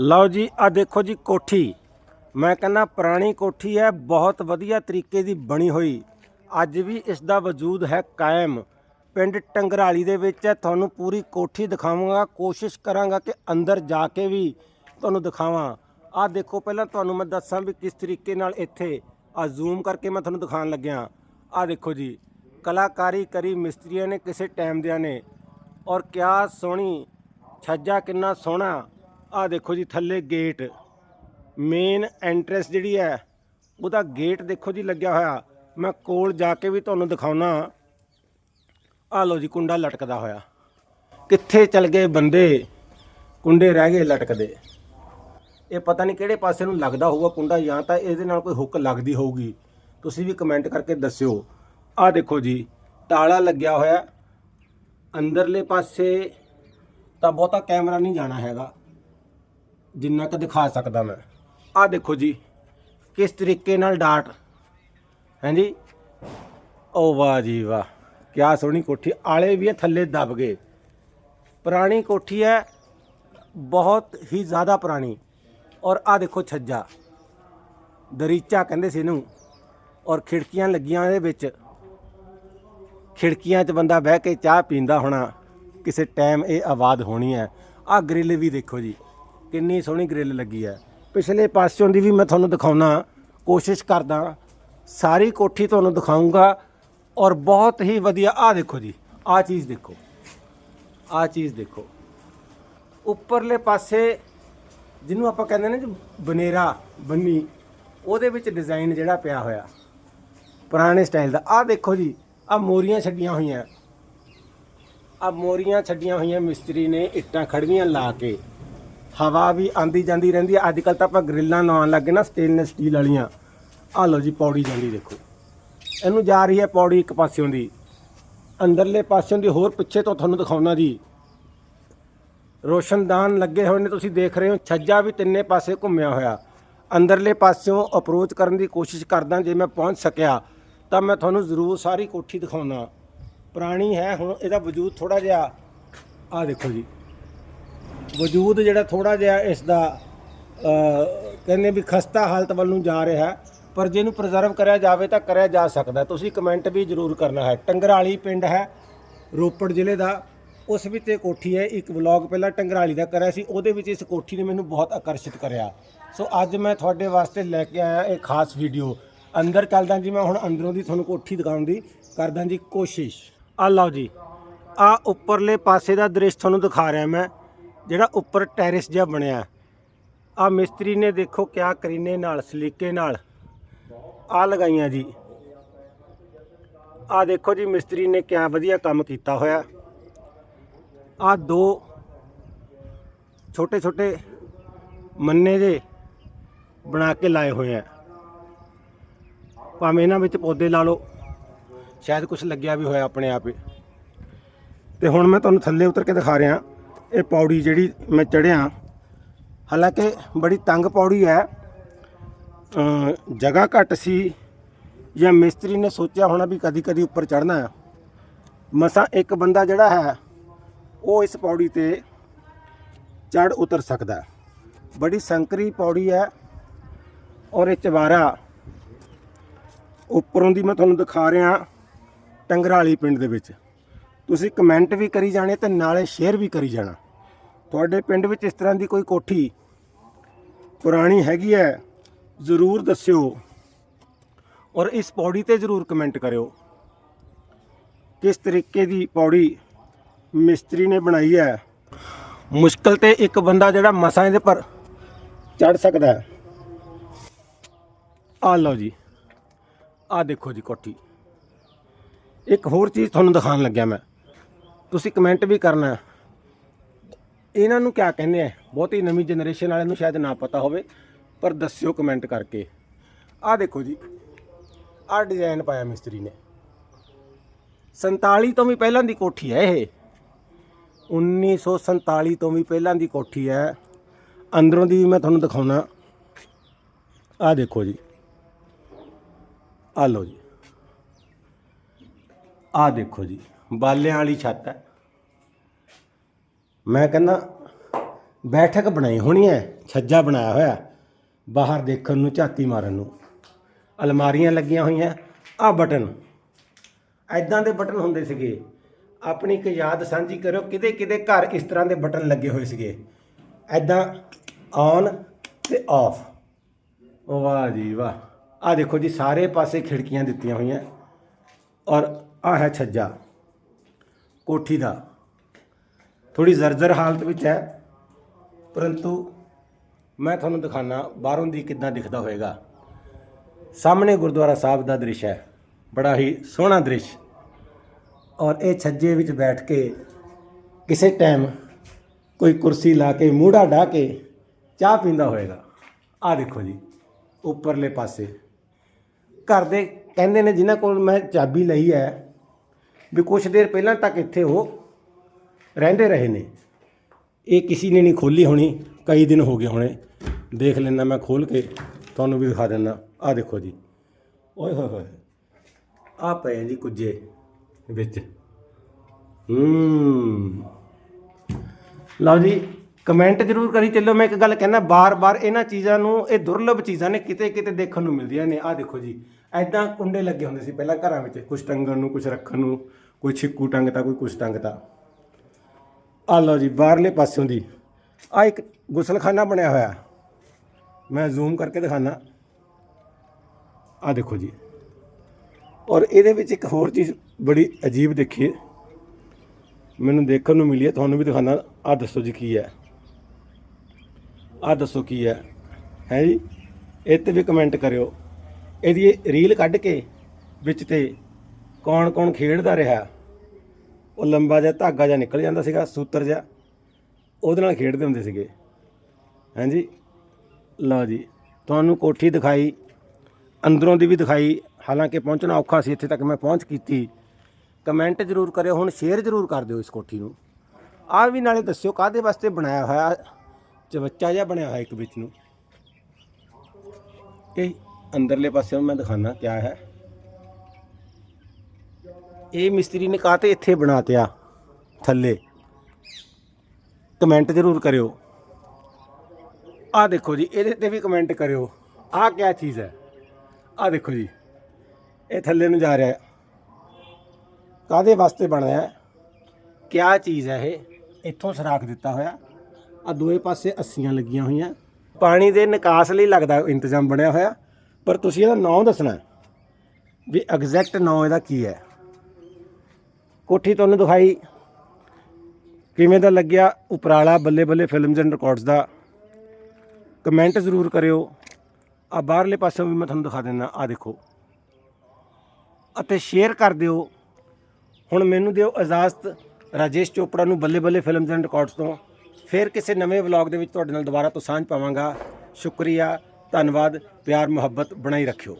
ਲਓ ਜੀ ਆ ਦੇਖੋ ਜੀ ਕੋਠੀ। ਮੈਂ ਕਹਿੰਦਾ ਪੁਰਾਣੀ ਕੋਠੀ ਹੈ, ਬਹੁਤ ਵਧੀਆ ਤਰੀਕੇ ਦੀ ਬਣੀ ਹੋਈ। ਅੱਜ ਵੀ ਇਸ ਦਾ ਵਜੂਦ ਹੈ ਕਾਇਮ। ਪਿੰਡ ਟੰਗਰਾਲੀ ਦੇ ਵਿੱਚ ਹੈ, ਤੁਹਾਨੂੰ ਪੂਰੀ ਕੋਠੀ ਦਿਖਾਵਾਂਗਾ, ਕੋਸ਼ਿਸ਼ ਕਰਾਂਗਾ ਕਿ ਅੰਦਰ ਜਾ ਕੇ ਵੀ ਤੁਹਾਨੂੰ ਦਿਖਾਵਾਂ। ਆ ਦੇਖੋ ਪਹਿਲਾਂ ਤੁਹਾਨੂੰ ਮੈਂ ਦੱਸਾਂ ਵੀ ਕਿਸ ਤਰੀਕੇ ਨਾਲ ਇੱਥੇ ਆ ਜ਼ੂਮ ਕਰਕੇ ਮੈਂ ਤੁਹਾਨੂੰ ਦਿਖਾਉਣ ਲੱਗਿਆ। ਆ ਦੇਖੋ ਜੀ, ਕਲਾਕਾਰੀ ਕਰੀ ਮਿਸਤਰੀਆਂ ਨੇ, ਕਿਸੇ ਟਾਈਮ ਦਿਆਂ ਨੇ। ਔਰ ਕਿਆ ਸੋਹਣੀ, ਛੱਜਾ ਕਿੰਨਾ ਸੋਹਣਾ। ਆ ਦੇਖੋ ਜੀ ਥੱਲੇ ਗੇਟ। ਮੇਨ ਐਂਟਰੈਂਸ ਜਿਹੜੀ ਹੈ, ਉਹਦਾ ਗੇਟ ਦੇਖੋ ਜੀ ਲੱਗਿਆ ਹੋਇਆ। ਮੈਂ ਕੋਲ ਜਾ ਕੇ ਵੀ ਤੁਹਾਨੂੰ ਦਿਖਾਉਣਾ ਆ ਲੋ ਜੀ, ਕੁੰਡਾ ਲਟਕਦਾ ਹੋਇਆ। ਕਿੱਥੇ ਚਲ ਗਏ ਬੰਦੇ? ਕੁੰਡੇ ਰਹਿ ਗਏ ਲਟਕਦੇ। ਇਹ ਪਤਾ ਨਹੀਂ ਕਿਹੜੇ ਪਾਸੇ ਨੂੰ ਲੱਗਦਾ ਹੋਊਗਾ ਕੁੰਡਾ, ਜਾਂ ਤਾਂ ਇਹਦੇ ਨਾਲ ਕੋਈ ਹੁੱਕ ਲੱਗਦੀ ਹੋਊਗੀ। ਤੁਸੀਂ ਵੀ ਕਮੈਂਟ ਕਰਕੇ ਦੱਸਿਓ। ਆ ਦੇਖੋ ਜੀ, ਤਾਲਾ ਲੱਗਿਆ ਹੋਇਆ। ਅੰਦਰਲੇ ਪਾਸੇ ਤਾਂ ਬਹੁਤਾ ਕੈਮਰਾ ਨਹੀਂ ਜਾਣਾ ਹੈਗਾ। ਜਿੰਨਾ ਕੁ ਦਿਖਾ ਸਕਦਾ ਮੈਂ। ਆਹ ਦੇਖੋ ਜੀ, ਕਿਸ ਤਰੀਕੇ ਨਾਲ ਡਾਟ। ਹਾਂਜੀ? ਓ ਵਾਹ ਜੀ ਵਾਹ, ਕਿਆ ਸੋਹਣੀ ਕੋਠੀ। ਆਲੇ ਵੀ ਇਹ ਥੱਲੇ ਦਬ ਗਏ। ਪੁਰਾਣੀ ਕੋਠੀ ਹੈ, ਬਹੁਤ ਹੀ ਜ਼ਿਆਦਾ ਪੁਰਾਣੀ। ਔਰ ਆ ਦੇਖੋ ਛੱਜਾ। ਦਰੀਚਾ ਕਹਿੰਦੇ ਸੀ ਇਹਨੂੰ। ਔਰ ਖਿੜਕੀਆਂ ਲੱਗੀਆਂ ਇਹਦੇ ਵਿੱਚ। ਖਿੜਕੀਆਂ 'ਚ ਬੰਦਾ ਬਹਿ ਕੇ ਚਾਹ ਪੀਂਦਾ ਹੋਣਾ। ਕਿਸੇ ਟਾਈਮ ਇਹ ਆਵਾਜ਼ ਹੋਣੀ ਹੈ। ਆ ਗ੍ਰਿਲ ਵੀ ਦੇਖੋ ਜੀ। ਕਿੰਨੀ ਸੋਹਣੀ ਗ੍ਰਿਲ ਲੱਗੀ ਹੈ। ਪਿਛਲੇ ਪਾਸਿਓਂ ਦੀ ਵੀ ਮੈਂ ਤੁਹਾਨੂੰ ਦਿਖਾਉਣਾ, ਕੋਸ਼ਿਸ਼ ਕਰਦਾ, ਸਾਰੀ ਕੋਠੀ ਤੁਹਾਨੂੰ ਦਿਖਾਉਂਗਾ ਔਰ ਬਹੁਤ ਹੀ ਵਧੀਆ ਆ ਦੇਖੋ ਜੀ ਆ ਚੀਜ਼ ਦੇਖੋ ਆ ਚੀਜ਼ ਦੇਖੋ। ਉੱਪਰਲੇ ਪਾਸੇ ਜਿਹਨੂੰ ਆਪਾਂ ਕਹਿੰਦੇ ਨੇ ਜੀ ਬਨੇਰਾ, ਬੰਨੀ, ਉਹਦੇ ਵਿੱਚ ਡਿਜ਼ਾਈਨ ਜਿਹੜਾ ਪਿਆ ਹੋਇਆ, ਪੁਰਾਣੇ ਸਟਾਈਲ ਦਾ। ਆ ਦੇਖੋ ਜੀ ਆ ਮੋਰੀਆਂ ਛੱਡੀਆਂ ਹੋਈਆਂ। ਆ ਮੋਰੀਆਂ ਛੱਡੀਆਂ ਹੋਈਆਂ ਮਿਸਤਰੀ ਨੇ, ਇੱਟਾਂ ਖੜਵੀਆਂ ਲਾ ਕੇ। ਹਵਾ ਵੀ ਆਂਦੀ ਜਾਂਦੀ ਰਹਿੰਦੀ ਹੈ। ਅੱਜ ਕੱਲ ਤਾਂ ਆਪਾਂ ਗ੍ਰਿਲਾਂ ਲਾਉਣ ਲੱਗੇ ਨਾ ਸਟੇਨਲੈਸ ਸਟੀਲ ਵਾਲੀਆਂ। ਆ ਲਓ ਜੀ, ਪੌੜੀ ਜਾਂਦੀ ਦੇਖੋ। ਇਹਨੂੰ ਜਾ ਰਹੀ ਹੈ ਪੌੜੀ ਇੱਕ ਪਾਸਿਓਂ ਦੀ। ਅੰਦਰਲੇ ਪਾਸਿਓਂ ਦੀ, ਹੋਰ ਪਿੱਛੇ ਤੋਂ ਤੁਹਾਨੂੰ ਦਿਖਾਉਣਾ ਜੀ। ਰੋਸ਼ਨਦਾਨ ਲੱਗੇ ਹੋਏ ਨੇ, ਤੁਸੀਂ ਦੇਖ ਰਹੇ ਹੋ, ਛੱਜਾ ਵੀ ਤਿੰਨੇ ਪਾਸੇ ਘੁੰਮਿਆ ਹੋਇਆ। ਅੰਦਰਲੇ ਪਾਸਿਓਂ ਅਪਰੋਚ ਕਰਨ ਦੀ ਕੋਸ਼ਿਸ਼ ਕਰਦਾ, ਜੇ ਮੈਂ ਪਹੁੰਚ ਸਕਿਆ, ਤਾਂ ਮੈਂ ਤੁਹਾਨੂੰ ਜ਼ਰੂਰ ਸਾਰੀ ਕੋਠੀ ਦਿਖਾਉਣਾ। ਪੁਰਾਣੀ ਹੈ, ਹੁਣ ਇਹਦਾ ਵਜੂਦ ਥੋੜਾ ਜਿਹਾ ਆ ਦੇਖੋ ਜੀ। ਵਜੂਦ ਜਿਹੜਾ ਥੋੜਾ ਜਿਹਾ ਇਸ ਦਾ ਕਹਿੰਦੇ ਵੀ ਖਸਤਾ ਹਾਲਤ ਵੱਲ ਨੂੰ ਜਾ ਰਿਹਾ ਹੈ, ਪਰ ਜੇ ਇਹਨੂੰ ਪ੍ਰੀਜ਼ਰਵ ਕਰਿਆ ਜਾਵੇ ਤਾਂ ਕਰਿਆ ਜਾ ਸਕਦਾ ਤੁਸੀਂ ਕਮੈਂਟ ਵੀ ਜ਼ਰੂਰ ਕਰਨਾ ਹੈ। ਟੰਗਰਾਲੀ ਪਿੰਡ ਹੈ, ਰੋਪੜ ਜ਼ਿਲ੍ਹੇ ਦਾ। ਉਸ ਵਿੱਚ ਇਹ ਕੋਠੀ ਹੈ, ਇੱਕ ਵਲੌਗ ਪਹਿਲਾਂ ਟੰਗਰਾਲੀ ਦਾ ਕਰਿਆ ਸੀ, ਉਹਦੇ ਵਿੱਚ ਇਸ ਕੋਠੀ ਨੇ ਮੈਨੂੰ ਬਹੁਤ ਆਕਰਸ਼ਿਤ ਕਰਿਆ। ਸੋ ਅੱਜ ਮੈਂ ਤੁਹਾਡੇ ਵਾਸਤੇ ਲੈ ਕੇ ਆਇਆ ਇਹ ਖਾਸ ਵੀਡੀਓ ਅੰਦਰ ਚੱਲਦਾ ਜੀ, ਮੈਂ ਹੁਣ ਅੰਦਰੋਂ ਦੀ ਤੁਹਾਨੂੰ ਕੋਠੀ ਦਿਖਾਉਣ ਦੀ ਕਰਦਾ ਜੀ ਕੋਸ਼ਿਸ਼। ਆ ਲਓ ਜੀ, ਆ ਉੱਪਰਲੇ ਪਾਸੇ ਦਾ ਦ੍ਰਿਸ਼ ਤੁਹਾਨੂੰ ਦਿਖਾ ਰਿਹਾ ਮੈਂ। ਜਿਹੜਾ ਉੱਪਰ ਟੈਰਿਸ ਜਿਹਾ ਬਣਿਆ। ਆ ਮਿਸਤਰੀ ਨੇ ਦੇਖੋ ਕਿਆ ਕਰੀਨੇ ਨਾਲ, ਸਲੀਕੇ ਨਾਲ। ਆ ਲਗਾਈਆਂ ਜੀ। ਆ ਦੇਖੋ ਜੀ, ਮਿਸਤਰੀ ਨੇ ਕਿਆ ਵਧੀਆ ਕੰਮ ਕੀਤਾ ਹੋਇਆ। ਆ ਦੋ ਛੋਟੇ ਛੋਟੇ ਮੰਨੇ ਦੇ ਬਣਾ ਕੇ ਲਾਏ ਹੋਏ ਆ। ਭਾਵੇਂ ਇਹਨਾਂ ਵਿੱਚ ਪੌਦੇ ਲਾ ਲਓ, ਸ਼ਾਇਦ ਕੁਝ ਲੱਗਿਆ ਵੀ ਹੋਇਆ ਆਪਣੇ ਆਪ ਹੀ। ਤੇ ਹੁਣ ਮੈਂ ਤੁਹਾਨੂੰ ਥੱਲੇ ਉਤਰ ਕੇ ਦਿਖਾ ਰਿਹਾ। ਇਹ ਪੌੜੀ ਜਿਹੜੀ ਮੈਂ ਚੜਿਆ ਹਾਲਾਂਕਿ ਬੜੀ ਤੰਗ ਪੌੜੀ ਹੈ ਜਗ੍ਹਾ ਘੱਟ ਸੀ ਜਾਂ ਮਿਸਤਰੀ ਨੇ ਸੋਚਿਆ ਹੋਣਾ ਵੀ ਕਦੀ ਕਦੀ ਉੱਪਰ ਚੜਨਾ ਹੈ। ਮਸਾਂ ਇੱਕ ਬੰਦਾ ਜਿਹੜਾ ਹੈ, ਉਹ ਇਸ ਪੌੜੀ ਤੇ ਚੜ ਉਤਰ ਸਕਦਾ ਬੜੀ ਸੰਕਰੀ ਪੌੜੀ ਹੈ ਔਰ ਇਹ ਚਵਾਰਾ ਉੱਪਰੋਂ ਦੀ ਮੈਂ ਤੁਹਾਨੂੰ ਦਿਖਾ ਰਿਹਾ, ਟੰਗਰਾਲੀ ਪਿੰਡ ਦੇ ਵਿੱਚ। ਤੁਸੀਂ ਕਮੈਂਟ ਵੀ ਕਰੀ ਜਾਣੇ ਤੇ ਨਾਲੇ ਸ਼ੇਅਰ ਵੀ ਕਰੀ ਜਾਣਾ। ਤੁਹਾਡੇ ਪਿੰਡ ਵਿੱਚ ਇਸ ਤਰ੍ਹਾਂ ਦੀ ਕੋਈ ਕੋਠੀ ਪੁਰਾਣੀ ਹੈਗੀ ਹੈ, ਜ਼ਰੂਰ ਦੱਸਿਓ ਔਰ ਇਸ ਪੌੜੀ ਤੇ ਜ਼ਰੂਰ ਕਮੈਂਟ ਕਰਿਓ। ਕਿਸ ਤਰੀਕੇ ਦੀ ਪੌੜੀ ਮਿਸਤਰੀ ਨੇ ਬਣਾਈ ਹੈ? ਮੁਸ਼ਕਲ ਤੇ ਇੱਕ ਬੰਦਾ ਜਿਹੜਾ ਮਸਾਂ ਇਹਦੇ ਪਰ ਚੜ ਸਕਦਾ ਹੈ। ਆ ਲਓ ਜੀ, ਆ ਦੇਖੋ ਜੀ ਕੋਠੀ। ਇੱਕ ਹੋਰ ਚੀਜ਼ ਤੁਹਾਨੂੰ ਦਿਖਾਉਣ ਲੱਗਿਆ ਮੈਂ। ਤੁਸੀਂ ਕਮੈਂਟ ਵੀ ਕਰਨਾ। ਇਹਨਾਂ ਨੂੰ ਕਿਆ ਕਹਿੰਦੇ ਆ? ਬਹੁਤੀ ਨਵੀਂ ਜਨਰੇਸ਼ਨ ਵਾਲਿਆਂ ਨੂੰ ਸ਼ਾਇਦ ਨਾ ਪਤਾ ਹੋਵੇ, ਪਰ ਦੱਸਿਓ ਕਮੈਂਟ ਕਰਕੇ। ਆਹ ਦੇਖੋ ਜੀ, ਆਹ ਡਿਜ਼ਾਈਨ ਪਾਇਆ ਮਿਸਤਰੀ ਨੇ। 47 ਤੋਂ ਵੀ ਪਹਿਲਾਂ ਦੀ ਕੋਠੀ ਹੈ ਇਹ। 1947 ਤੋਂ ਵੀ ਪਹਿਲਾਂ ਦੀ ਕੋਠੀ ਹੈ। ਅੰਦਰੋਂ ਦੀ ਵੀ ਮੈਂ ਤੁਹਾਨੂੰ ਦਿਖਾਉਣਾ। ਆਹ ਦੇਖੋ ਜੀ। ਆਹ ਲਓ ਜੀ। ਆਹ ਦੇਖੋ ਜੀ। ਬਾਲਿਆਂ ਵਾਲੀ ਛੱਤ ਹੈ। ਮੈਂ ਕਹਿੰਦਾ, ਬੈਠਕ ਬਣਾਈ ਹੋਣੀ ਹੈ, ਛੱਜਾ ਬਣਾਇਆ ਹੋਇਆ, ਬਾਹਰ ਦੇਖਣ ਨੂੰ, ਝਾਤੀ ਮਾਰਨ ਨੂੰ। ਅਲਮਾਰੀਆਂ ਲੱਗੀਆਂ ਹੋਈਆਂ ਆ ਬਟਨ। ਐਦਾਂ ਦੇ ਬਟਨ ਹੁੰਦੇ ਸੀਗੇ। ਆਪਣੀ ਇੱਕ ਯਾਦ ਸਾਂਝੀ ਕਰੋ ਕਿਤੇ ਕਿਤੇ ਘਰ ਇਸ ਤਰ੍ਹਾਂ ਦੇ ਬਟਨ ਲੱਗੇ ਹੋਏ ਸੀਗੇ। ਐਦਾਂ ਔਨ ਤੇ ਆਫ। ਵਾਹ ਜੀ ਵਾਹ। ਆ ਦੇਖੋ ਜੀ, ਸਾਰੇ ਪਾਸੇ ਖਿੜਕੀਆਂ ਦਿੱਤੀਆਂ ਹੋਈਆਂ। ਔਰ ਆ ਹੈ ਛੱਜਾ। ਕੋਠੀ ਦਾ। ਥੋੜੀ ਜ਼ਰਜ਼ਰ ਹਾਲਤ ਵਿੱਚ ਹੈ। ਪਰੰਤੂ ਮੈਂ ਤੁਹਾਨੂੰ ਦਿਖਾਣਾ ਬਾਹਰੋਂ ਦੀ ਕਿੱਦਾਂ ਦਿਖਦਾ ਹੋਵੇਗਾ ਸਾਹਮਣੇ ਗੁਰਦੁਆਰਾ ਸਾਹਿਬ ਦਾ ਦ੍ਰਿਸ਼ ਹੈ। ਬੜਾ ਹੀ ਸੋਹਣਾ ਦ੍ਰਿਸ਼। ਔਰ ਇਹ ਛੱਜੇ ਵਿੱਚ ਬੈਠ ਕੇ ਕਿਸੇ ਟਾਈਮ ਕੋਈ ਕੁਰਸੀ ਲਾ ਕੇ, ਮੂੜਾ ਢਾ ਕੇ ਚਾਹ ਪੀਂਦਾ ਹੋਵੇਗਾ ਆ ਦੇਖੋ ਜੀ, ਉੱਪਰਲੇ ਪਾਸੇ। ਘਰ ਦੇ ਕਹਿੰਦੇ ਨੇ, ਜਿਨ੍ਹਾਂ ਕੋਲ ਮੈਂ ਚਾਬੀ ਲਈ ਹੈ ਵੀ ਕੁਛ ਦੇਰ ਪਹਿਲਾਂ ਤੱਕ ਇੱਥੇ ਉਹ ਰਹਿੰਦੇ ਰਹੇ ਨੇ। ਇਹ ਕਿਸੇ ਨੇ ਨਹੀਂ ਖੋਲੀ ਹੋਣੀ, ਕਈ ਦਿਨ ਹੋ ਗਏ ਹੋਣੇ। ਦੇਖ ਲੈਣਾ ਮੈਂ ਖੋਲ ਕੇ, ਤੁਹਾਨੂੰ ਵੀ ਦਿਖਾ ਦਿੰਦਾ। ਆ ਦੇਖੋ ਜੀ। ਓਏ ਹੋਏ ਹੋਏ। ਆ ਪਏ ਜੀ ਕੁਝੇ ਵਿੱਚ। ਹੂੰ। ਲਓ ਜੀ ਕਮੈਂਟ ਜ਼ਰੂਰ ਕਰੀ ਚੱਲੋ। ਮੈਂ ਇੱਕ ਗੱਲ ਕਹਿਣਾ ਬਾਰ-ਬਾਰ ਇਹਨਾਂ ਚੀਜ਼ਾਂ ਨੂੰ, ਇਹ ਦੁਰਲੱਭ ਚੀਜ਼ਾਂ ਨੇ ਕਿਤੇ ਕਿਤੇ ਦੇਖਣ ਨੂੰ ਮਿਲਦੀਆਂ ਨੇ। ਆ ਦੇਖੋ ਜੀ। ਐਦਾਂ ਕੁੰਡੇ ਲੱਗੇ ਹੁੰਦੇ ਸੀ ਪਹਿਲਾਂ ਘਰਾਂ ਵਿੱਚ ਕੁਝ ਟੰਗਣ ਨੂੰ ਕੁਝ ਰੱਖਣ ਨੂੰ, ਕੋਈ ਛਿੱਕੂ ਟੰਗਤਾ, ਕੋਈ ਕੁਝ ਟੰਗਤਾ। ਆ ਲਓ ਜੀ, ਬਾਹਰਲੇ ਪਾਸਿਓਂ ਦੀ ਆ ਇੱਕ ਗੁਸਲਖਾਨਾ ਬਣਿਆ ਹੋਇਆ। ਮੈਂ ਜ਼ੂਮ ਕਰਕੇ ਦਿਖਾਣਾ ਆ ਦੇਖੋ ਜੀ। ਔਰ ਇਹਦੇ ਵਿੱਚ ਇੱਕ ਹੋਰ ਚੀਜ਼ ਬੜੀ ਅਜੀਬ ਦੇਖੀ। ਮੈਨੂੰ ਦੇਖਣ ਨੂੰ ਮਿਲੀ ਹੈ, ਤੁਹਾਨੂੰ ਵੀ ਦਿਖਾਣਾ ਆ ਦੱਸੋ ਜੀ ਕੀ ਹੈ? ਆ ਦੱਸੋ ਕੀ ਹੈ? ਹੈ ਜੀ? ਇਹ ਤੇ ਵੀ ਕਮੈਂਟ ਕਰਿਓ। ਇਹਦੀ ਰੀਲ ਕੱਢ ਕੇ ਵਿੱਚ ਤੇ ਕੌਣ ਕੌਣ ਖੇਡਦਾ ਰਿਹਾ, ਉਹ ਲੰਬਾ ਜਿਹਾ ਧਾਗਾ ਜਿਹਾ ਨਿਕਲ ਜਾਂਦਾ ਸੀਗਾ, ਸੂਤਰ ਜਿਹਾ, ਉਹਦੇ ਨਾਲ ਖੇਡਦੇ ਹੁੰਦੇ ਸੀਗੇ। ਹਾਂਜੀ? ਲਓ ਜੀ, ਤੁਹਾਨੂੰ ਕੋਠੀ ਦਿਖਾਈ, ਅੰਦਰੋਂ ਦੀ ਵੀ ਦਿਖਾਈ, ਹਾਲਾਂਕਿ ਪਹੁੰਚਣਾ ਔਖਾ ਸੀ, ਇੱਥੇ ਤੱਕ ਮੈਂ ਪਹੁੰਚ ਕੀਤੀ। ਕਮੈਂਟ ਜ਼ਰੂਰ ਕਰਿਓ, ਹੁਣ ਸ਼ੇਅਰ ਜ਼ਰੂਰ ਕਰ ਦਿਓ ਇਸ ਕੋਠੀ ਨੂੰ। ਆਹ ਵੀ ਨਾਲੇ ਦੱਸਿਓ ਕਾਦੇ ਵਾਸਤੇ ਬਣਾਇਆ ਹੋਇਆ, ਚਵੱਚਾ ਜਿਹਾ ਬਣਿਆ ਹੋਇਆ ਇੱਕ ਵਿੱਚ ਨੂੰ। ਇਹ ਅੰਦਰਲੇ ਪਾਸੇ ਮੈਂ ਦਿਖਾਣਾ ਕਿਆ ਹੈ। ਇਹ ਮਿਸਤਰੀ ਨੇ ਕਾਤੇ ਇੱਥੇ ਬਣਾਤਿਆ ਥੱਲੇ? ਕਮੈਂਟ ਜ਼ਰੂਰ ਕਰਿਓ। ਆਹ ਦੇਖੋ ਜੀ, ਇਹਦੇ ਤੇ ਵੀ ਕਮੈਂਟ ਕਰਿਓ। ਆਹ ਕਿਆ ਚੀਜ਼ ਹੈ? ਆਹ ਦੇਖੋ ਜੀ, ਇਹ ਥੱਲੇ ਨੂੰ ਜਾ ਰਿਹਾ ਹੈ। ਕਾਦੇ ਵਾਸਤੇ ਬਣਿਆ ਹੈ? ਕਿਆ ਚੀਜ਼ ਹੈ ਇਹ? ਇੱਥੋਂ ਸਰਾਖ ਦਿੱਤਾ ਹੋਇਆ। ਆ ਦੋਏ ਪਾਸੇ ਅੱਸੀਆਂ ਲੱਗੀਆਂ ਹੋਈਆਂ। ਪਾਣੀ ਦੇ ਨਿਕਾਸ ਲਈ ਲੱਗਦਾ ਇੰਤਜ਼ਾਮ ਬਣਿਆ ਹੋਇਆ। ਪਰ ਤੁਸੀਂ ਇਹਦਾ ਨਾਮ ਦੱਸਣਾ ਵੀ ਐਗਜ਼ੈਕਟ ਨਾਮ ਇਹਦਾ ਕੀ ਹੈ। ਕੋਠੀ ਤੁਹਾਨੂੰ ਦਿਖਾਈ। ਕਿਵੇਂ ਦਾ ਲੱਗਿਆ ਉਪਰਾਲਾ Balle Balle films and records the. Comment ਜ਼ਰੂਰ ਕਰਿਓ। ਆ ਬਾਹਰਲੇ ਪਾਸੋਂ ਵੀ ਮੈਂ ਤੁਹਾਨੂੰ ਦਿਖਾ ਦਿੰਦਾ ਆ ਦੇਖੋ। ਅਤੇ ਸ਼ੇਅਰ ਕਰ ਦਿਓ। ਹੁਣ ਮੈਨੂੰ ਦਿਓ ਇਜਾਜ਼ਤ ਰਾਜੇਸ਼ ਚੋਪੜਾ ਨੂੰ ਬੱਲੇ ਬੱਲੇ ਫਿਲਮਸ ਐਂਡ ਰਿਕਾਰਡਸ ਤੋਂ। ਫਿਰ ਕਿਸੇ ਨਵੇਂ ਵਲੌਗ ਦੇ ਵਿੱਚ ਤੁਹਾਡੇ ਨਾਲ ਦੁਬਾਰਾ ਤੋਂ ਸਾਂਝ ਪਾਵਾਂਗਾ। ਸ਼ੁਕਰੀਆ। ਧੰਨਵਾਦ ਪਿਆਰ ਮੁਹੱਬਤ ਬਣਾਈ ਰੱਖਿਓ।